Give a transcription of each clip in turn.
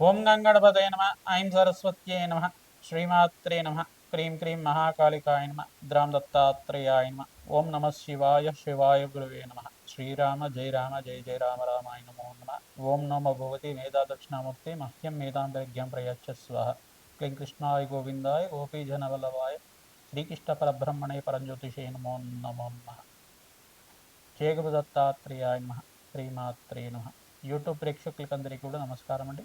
ఓం గంగణపతయ నమ ఐం సరస్వత్యై నమ శ్రీమాత్రే నమ క్రీం క్రీం మహాకాళికాయ నమ ద్రాం దత్తాత్రేయాయ నమ ఓం నమ శివాయ శివాయ గురువే నమ శ్రీరామ జయ రామ జయ జయ రామ రామాయ నమో నమ ఓం నమ భగవతి మేధా దక్షిణామూర్తి మహ్యం మేధాంతరిజ్ఞం ప్రయచ్చ స్వహ. క్లీం కృష్ణాయ గోవిందాయ గోపీజనవల్లభాయ శ్రీకృష్ణ పరబ్రహ్మణే పరంజ్యోతిషే నమో నమో నమ. జయ గురు దత్తాత్రేయాయ నమ శ్రీమాత్రే నమ. యూట్యూబ్ ప్రేక్షకులకందరికీ కూడా నమస్కారం అండి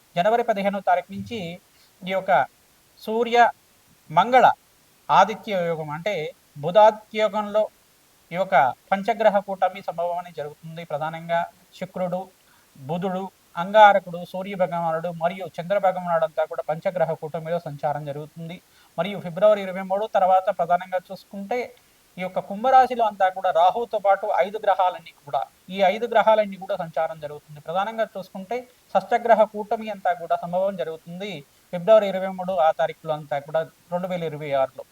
జనవరి పదిహేనో తారీఖు నుంచి ఈ యొక్క సూర్య మంగళ ఆదిత్య యోగం అంటే బుధాదిత్య యోగంలో ఈ యొక్క పంచగ్రహ కూటమి సంభవం అనేది జరుగుతుంది. ప్రధానంగా శుక్రుడు బుధుడు అంగారకుడు సూర్య భగవానుడు మరియు చంద్ర భగవానుడు అంతా కూడా పంచగ్రహ కూటమిలో సంచారం జరుగుతుంది. మరియు ఫిబ్రవరి ఇరవై మూడు తర్వాత ప్రధానంగా చూసుకుంటే ఈ యొక్క కుంభరాశిలో అంతా కూడా రాహుతో పాటు ఐదు గ్రహాలన్నీ కూడా ఈ ఐదు గ్రహాలన్నీ కూడా సంచారం జరుగుతుంది. ప్రధానంగా చూసుకుంటే షష్టగ్రహ కూటమి అంతా కూడా సంభవం జరుగుతుంది. ఫిబ్రవరి ఇరవై మూడు ఆ తారీఖులో అంతా కూడా రెండు వేల ఇరవై ఆరులో.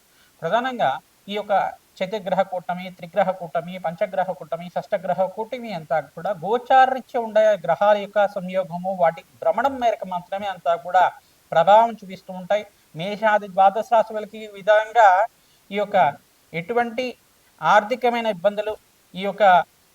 ప్రధానంగా ఈ యొక్క చతుర్గ్రహ కూటమి త్రిగ్రహ కూటమి పంచగ్రహ కూటమి షష్టగ్రహ కూటమి అంతా కూడా గోచారరీత్య ఉండే గ్రహాల యొక్క సంయోగము వాటి భ్రమణం మేరకు మాత్రమే అంతా కూడా ప్రభావం చూపిస్తూ ఉంటాయి. మేషాది ద్వాదశ రాశులకి ఈ విధంగా ఈ యొక్క ఎటువంటి ఆర్థికమైన ఇబ్బందులు ఈ యొక్క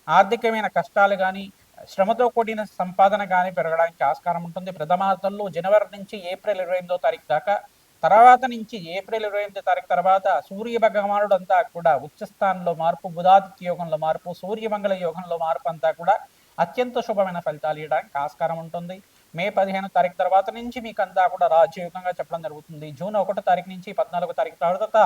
ఆర్థికమైన కష్టాలు కానీ శ్రమతో కూడిన సంపాదన కానీ పెరగడానికి ఆస్కారం ఉంటుంది. ప్రథమార్థంలో జనవరి నుంచి ఏప్రిల్ ఇరవై ఎనిమిదో తారీఖు దాకా తర్వాత నుంచి ఏప్రిల్ ఇరవై ఎనిమిదో తారీఖు తర్వాత సూర్య భగవానుడు అంతా కూడా ఉచ్చస్థానంలో మార్పు బుధాదిత్య యోగంలో మార్పు సూర్యమంగళ యోగంలో మార్పు అంతా కూడా అత్యంత శుభమైన ఫలితాలు ఇవ్వడానికి ఆస్కారం ఉంటుంది. మే పదిహేను తారీఖు తర్వాత నుంచి మీకు అంతా కూడా రాజయోగంగా చెప్పడం జరుగుతుంది. జూన్ ఒకటో తారీఖు నుంచి పద్నాలుగో తారీఖు తర్వాత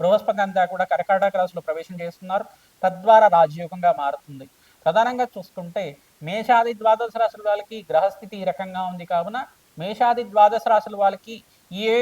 బృహస్పతి అంతా కూడా కర్కాటక రాశిలో ప్రవేశం చేస్తున్నారు. తద్వారా రాజయోగంగా మారుతుంది. ప్రధానంగా చూసుకుంటే మేషాది ద్వాదశ రాశుల వాళ్ళకి గ్రహస్థితి ఈ రకంగా ఉంది కావున మేషాది ద్వాదశ రాశుల వాళ్ళకి ఏ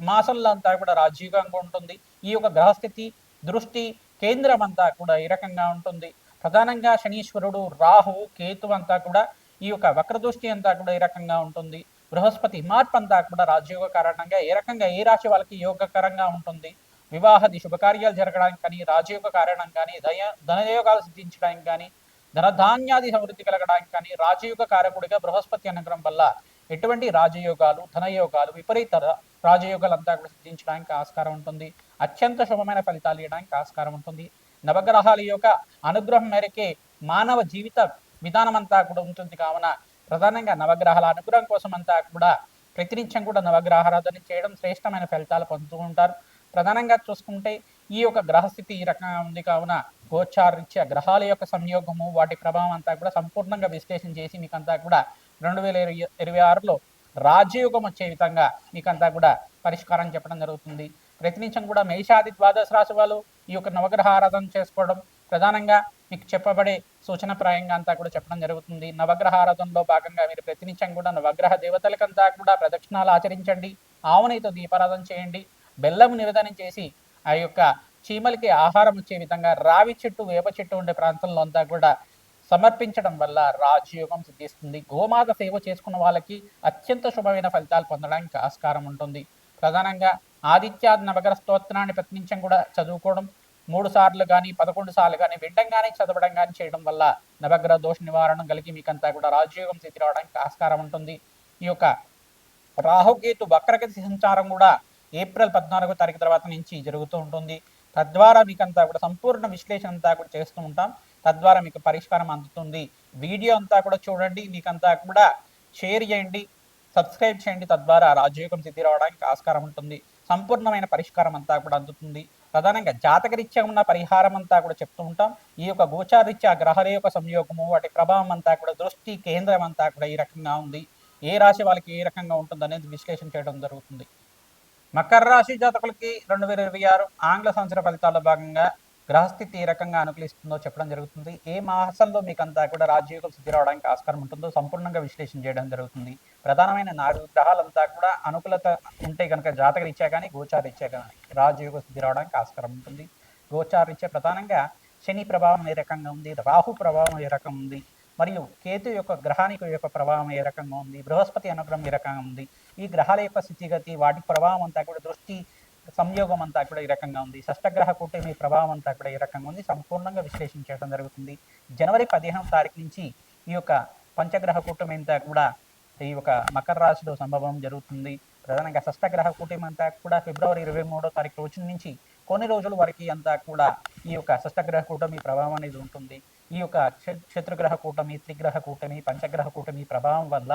మాసంలో అంతా కూడా రాజయోగంగా ఉంటుంది. ఈ యొక్క గ్రహస్థితి దృష్టి కేంద్రం అంతా కూడా ఈ రకంగా ఉంటుంది. ప్రధానంగా శనీశ్వరుడు రాహు కేతు అంతా కూడా ఈ యొక్క వక్రదృష్టి అంతా కూడా ఈ రకంగా ఉంటుంది. బృహస్పతి మార్పు అంతా కూడా రాజయోగ కారణంగా ఏ రకంగా ఏ రాశి వాళ్ళకి యోగకరంగా ఉంటుంది. వివాహది శుభకార్యాలు జరగడానికి కానీ రాజయోగ కారణం కానీ దయ ధనయోగాలు సిద్ధించడానికి కానీ ధనధాన్యాది సమృద్ధి కలగడానికి కానీ రాజయోగ కారకుడిగా బృహస్పతి అనుగ్రహం వల్ల ఎటువంటి రాజయోగాలు ధనయోగాలు విపరీత ర- రాజయోగాలు అంతా కూడా సిద్ధించడానికి ఆస్కారం ఉంటుంది. అత్యంత శుభమైన ఫలితాలు ఇవ్వడానికి ఆస్కారం ఉంటుంది. నవగ్రహాల యొక్క అనుగ్రహం మేరకే మానవ జీవిత విధానం అంతా కూడా ఉంటుంది. కావున ప్రధానంగా నవగ్రహాల అనుగ్రహం కోసం అంతా కూడా ప్రతినిత్యం కూడా నవగ్రహారాధన చేయడం శ్రేష్టమైన ఫలితాలు పొందుతూ ఉంటారు. ప్రధానంగా చూసుకుంటే ఈ యొక్క గ్రహస్థితి ఈ రకంగా ఉంది కావున గోచారరీత్యా గ్రహాల యొక్క సంయోగము వాటి ప్రభావం అంతా కూడా సంపూర్ణంగా విశ్లేషణ చేసి మీకంతా కూడా రెండు వేల ఇరవై ఇరవై ఆరులో రాజయోగం వచ్చే విధంగా మీకంతా కూడా పరిష్కారం చెప్పడం జరుగుతుంది. ప్రతినిత్యం కూడా మేషాది ద్వాదశ రాశి వాళ్ళు ఈ యొక్క నవగ్రహ ఆరాధన చేసుకోవడం ప్రధానంగా మీకు చెప్పబడే సూచనప్రాయంగా అంతా కూడా చెప్పడం జరుగుతుంది. నవగ్రహ ఆరాధనలో భాగంగా మీరు ప్రతినిత్యం కూడా నవగ్రహ దేవతలకంతా కూడా ప్రదక్షిణాలు ఆచరించండి. ఆవునైతో దీపారాధన చేయండి. బెల్లం నివేదనం చేసి ఆ యొక్క చీమలకి ఆహారం వచ్చే విధంగా రావి చెట్టు వేప చెట్టు ఉండే ప్రాంతంలో అంతా కూడా సమర్పించడం వల్ల రాజయోగం సిద్ధిస్తుంది. గోమాత సేవ చేసుకున్న వాళ్ళకి అత్యంత శుభమైన ఫలితాలు పొందడానికి ఆస్కారం ఉంటుంది. ప్రధానంగా ఆదిత్యాది నవగ్రహ స్తోత్రాన్ని ప్రతినిత్యం కూడా చదువుకోవడం మూడు సార్లు కానీ పదకొండు సార్లు కానీ విండంగానే చదవడం కానీ చేయడం వల్ల నవగ్రహ దోష నివారణ కలిగి మీకంతా కూడా రాజయోగం స్థితి రావడానికి ఆస్కారం ఉంటుంది. ఈ యొక్క రాహుకేతు వక్రగతి సంచారం కూడా ఏప్రిల్ పద్నాలుగో తారీఖు తర్వాత నుంచి జరుగుతూ ఉంటుంది. తద్వారా మీకంతా కూడా సంపూర్ణ విశ్లేషణ అంతా కూడా చేస్తూ ఉంటాం. తద్వారా మీకు పరిష్కారం అందుతుంది. వీడియో అంతా కూడా చూడండి. మీకంతా కూడా షేర్ చేయండి. సబ్స్క్రైబ్ చేయండి. తద్వారా రాజయోగం సిద్ధి రావడానికి ఆస్కారం ఉంటుంది. సంపూర్ణమైన పరిష్కారం అంతా కూడా అందుతుంది. ప్రధానంగా జాతకరీత్యా ఉన్న పరిహారం అంతా కూడా చెప్తూ ఉంటాం. ఈ యొక్క గోచారీత్యా గ్రహాల యొక్క సంయోగము వాటి ప్రభావం అంతా కూడా దృష్టి కేంద్రం అంతా కూడా ఈ రకంగా ఉంది. ఏ రాశి వాళ్ళకి ఏ రకంగా ఉంటుంది అనేది విశ్లేషణ చేయడం జరుగుతుంది. మకర రాశి జాతకులకి రెండు వేల ఇరవై ఆరు ఆంగ్ల సంవత్సర ఫలితాల్లో భాగంగా గ్రహస్థితి ఏ రకంగా అనుకూలిస్తుందో చెప్పడం జరుగుతుంది. ఏ మాసంలో మీకు అంతా కూడా రాజయోగం సిద్ధి రావడానికి ఆస్కారం ఉంటుందో సంపూర్ణంగా విశ్లేషణ చేయడం జరుగుతుంది. ప్రధానమైన నాలుగు గ్రహాలంతా కూడా అనుకూలత ఉంటే కనుక జాతకరీత్యా కానీ గోచారీత్యా కానీ రాజయోగ సిద్ధి రావడానికి ఆస్కారం ఉంటుంది. గోచారీత్యా ప్రధానంగా శని ప్రభావం ఏ రకంగా ఉంది? రాహు ప్రభావం ఏ రకం ఉంది? మరియు కేతు యొక్క గ్రహానికి యొక్క ప్రభావం ఏ రకంగా ఉంది? బృహస్పతి అనుగ్రహం ఏ రకంగా ఉంది? ఈ గ్రహాల యొక్క స్థితిగతి వాటి ప్రభావం అంతా కూడా దృష్టి సంయోగం అంతా కూడా ఈ రకంగా ఉంది. షష్టగ్రహ కూటమి ప్రభావం అంతా కూడా ఈ రకంగా ఉంది. సంపూర్ణంగా విశ్లేషించడం జరుగుతుంది. జనవరి పదిహేను తారీఖు నుంచి ఈ యొక్క పంచగ్రహ కూటమి అంతా కూడా ఈ యొక్క మకర రాశిలో సంభవం జరుగుతుంది. ప్రధానంగా షష్టగ్రహ కూటమి అంతా కూడా ఫిబ్రవరి ఇరవై మూడో తారీఖు రోజు నుంచి కొన్ని రోజుల వరకు అంతా కూడా ఈ యొక్క షష్టగ్రహ కూటమి ప్రభావం అనేది ఉంటుంది. ఈ యొక్క శత్రుగ్రహ కూటమి త్రిగ్రహ కూటమి పంచగ్రహ కూటమి ప్రభావం వల్ల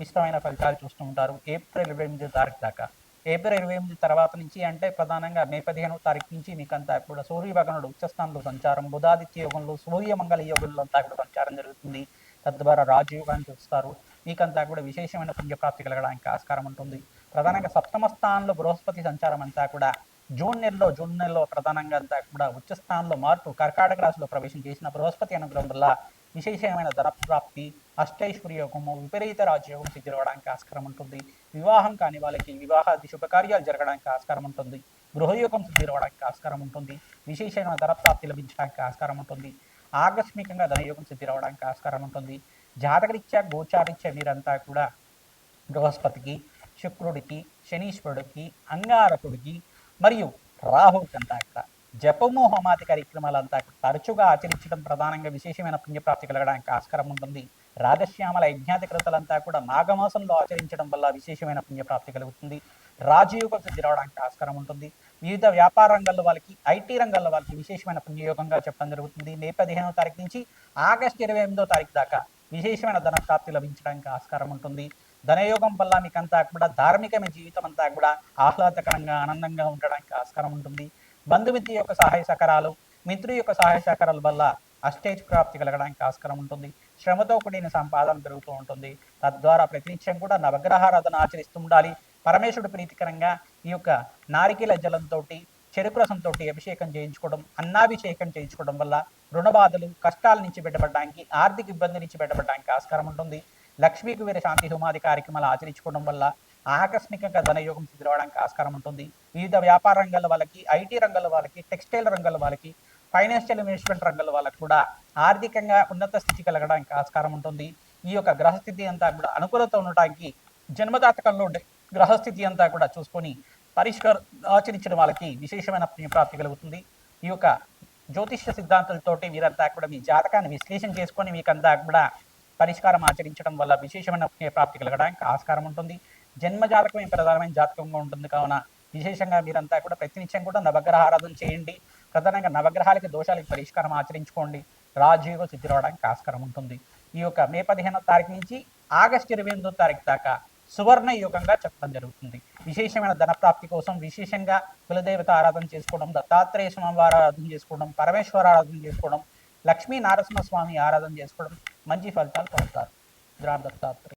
మిశ్రమైన ఫలితాలు చూస్తూ ఉంటారు. ఏప్రిల్ ఇరవై ఎనిమిది తారీఖు దాకా. ఏప్రిల్ ఇరవై ఎనిమిది తర్వాత నుంచి అంటే ప్రధానంగా మే పదిహేనవ తారీఖు నుంచి మీకంతా కూడా సూర్యభగనుడు ఉచ్చస్థానంలో సంచారం బుధాదిత్య యోగంలో సూర్యమంగళ యోగంలో అంతా కూడా సంచారం జరుగుతుంది. తద్వారా రాజయోగాన్ని చూస్తారు. మీకంతా కూడా విశేషమైన పుణ్యప్రాప్తి కలగడానికి ఆస్కారం ఉంటుంది. ప్రధానంగా సప్తమ స్థానంలో బృహస్పతి సంచారం అంతా కూడా జూన్ నెలలో జూన్ నెలలో ప్రధానంగా అంతా కూడా ఉచ్చ స్థానంలో మార్పు కర్కాటక రాశిలో ప్రవేశం చేసిన బృహస్పతి అనుగ్రహం వల్ల విశేషమైన ధనప్రాప్తి అష్టైశ్వర్యోగము విపరీత రాజ్యోగం సిద్ధిరవడానికి ఆస్కారం ఉంటుంది. వివాహం కాని వాళ్ళకి వివాహాది శుభకార్యాలు జరగడానికి ఆస్కారం ఉంటుంది. గృహయోగం సిద్ధిరవడానికి ఆస్కారం ఉంటుంది. విశేషమైన ధనప్రాప్తి లభించడానికి ఆస్కారం ఉంటుంది. ఆకస్మికంగా ధనయోగం సిద్ధిరవడానికి ఆస్కారం ఉంటుంది. జాతకరీత్యా గోచారీత్యా మీరంతా కూడా బృహస్పతికి శుక్రుడికి శనీశ్వరుడికి అంగారకుడికి మరియు రాహు అంతా కూడా. జపము హోమాది కార్యక్రమాలంతా తరచుగా ఆచరించడం ప్రధానంగా విశేషమైన పుణ్యప్రాప్తి కలగడానికి ఆస్కారం ఉంటుంది. రాజశ్యామల యజ్ఞాతి కృతలంతా కూడా మాఘమాసంలో ఆచరించడం వల్ల విశేషమైన పుణ్యప్రాప్తి కలుగుతుంది. రాజయోగం సిద్ధి రావడానికి ఆస్కారం ఉంటుంది. వివిధ వ్యాపార రంగాల్లో వాళ్ళకి ఐటీ రంగాల్లో వాళ్ళకి విశేషమైన పుణ్యయోగంగా చెప్పడం జరుగుతుంది. మే పదిహేనవ తారీఖు నుంచి ఆగస్టు ఇరవై ఎనిమిదో తారీఖు దాకా విశేషమైన ధన ప్రాప్తి లభించడానికి ఆస్కారం ఉంటుంది. ధనయోగం వల్ల మీకంతా కూడా ధార్మికమైన జీవితం అంతా కూడా ఆహ్లాదకరంగా ఆనందంగా ఉండడానికి ఆస్కారం ఉంటుంది. బంధుమిత్రి యొక్క సహాయ సహకారాలు మిత్రు యొక్క సహాయ సహకారాల వల్ల అష్టేజ్ ప్రాప్తి కలగడానికి ఆస్కారం ఉంటుంది. శ్రమతో కూడిన సంపాదన పెరుగుతూ ఉంటుంది. తద్వారా ప్రతినిత్యం కూడా నవగ్రహారాధన ఆచరిస్తూ ఉండాలి. పరమేశ్వరుడు ప్రీతికరంగా ఈ యొక్క నారికీల జలంతో చెరుకు రసంతో అభిషేకం చేయించుకోవడం అన్నాభిషేకం చేయించుకోవడం వల్ల రుణబాధలు కష్టాల నుంచి బయటపడడానికి ఆర్థిక ఇబ్బంది నుంచి బయటపడడానికి ఆస్కారం ఉంటుంది. లక్ష్మీకి వీర శాంతి హోమాది కార్యక్రమాలు ఆచరించుకోవడం వల్ల ఆకస్మికంగా ధనయోగం సిద్ధిరవడానికి ఆస్కారం ఉంటుంది. వివిధ వ్యాపార రంగాల వాళ్ళకి ఐటీ రంగాల వాళ్ళకి టెక్స్టైల్ రంగాల వాళ్ళకి ఫైనాన్షియల్ ఇన్వెస్ట్మెంట్ రంగాల వాళ్ళకి కూడా ఆర్థికంగా ఉన్నత స్థితి కలగడానికి ఆస్కారం ఉంటుంది. ఈ యొక్క గ్రహస్థితి అంతా కూడా అనుకూలత ఉండటానికి జన్మదాతకంలో ఉండే గ్రహస్థితి అంతా కూడా చూసుకొని పరిష్కారం ఆచరించిన వాళ్ళకి విశేషమైన ప్రాప్తి కలుగుతుంది. ఈ యొక్క జ్యోతిష్య సిద్ధాంతాలతోటి మీరంతా కూడా మీ జాతకాన్ని విశ్లేషణ చేసుకొని మీకంతా కూడా పరిష్కారం ఆచరించడం వల్ల విశేషమైన ప్రాప్తి కలగడానికి ఆస్కారం ఉంటుంది. జన్మ జాతకం ప్రధానమైన జాతకంగా ఉంటుంది. కావున విశేషంగా మీరంతా కూడా ప్రతినిత్యం కూడా నవగ్రహ ఆరాధన చేయండి. ప్రధానంగా నవగ్రహాలకి దోషాలకి పరిష్కారం ఆచరించుకోండి. రాజయోగ సిద్ధి రావడానికి ఆస్కారం ఉంటుంది. ఈ యొక్క మే పదిహేనో తారీఖు నుంచి ఆగస్టు ఇరవై ఎనిమిదో తారీఖు దాకా సువర్ణ యుగంగా చెప్పడం జరుగుతుంది. విశేషమైన ధనప్రాప్తి కోసం విశేషంగా కులదేవత ఆరాధన చేసుకోవడం దత్తాత్రేయ స్వామివారి ఆరాధన చేసుకోవడం పరమేశ్వర ఆరాధన చేసుకోవడం లక్ష్మీ నారసింహ స్వామి ఆరాధన చేసుకోవడం మంచి ఫలితాలు పొందుతారు. గ్రామ దత్తాత్రేయ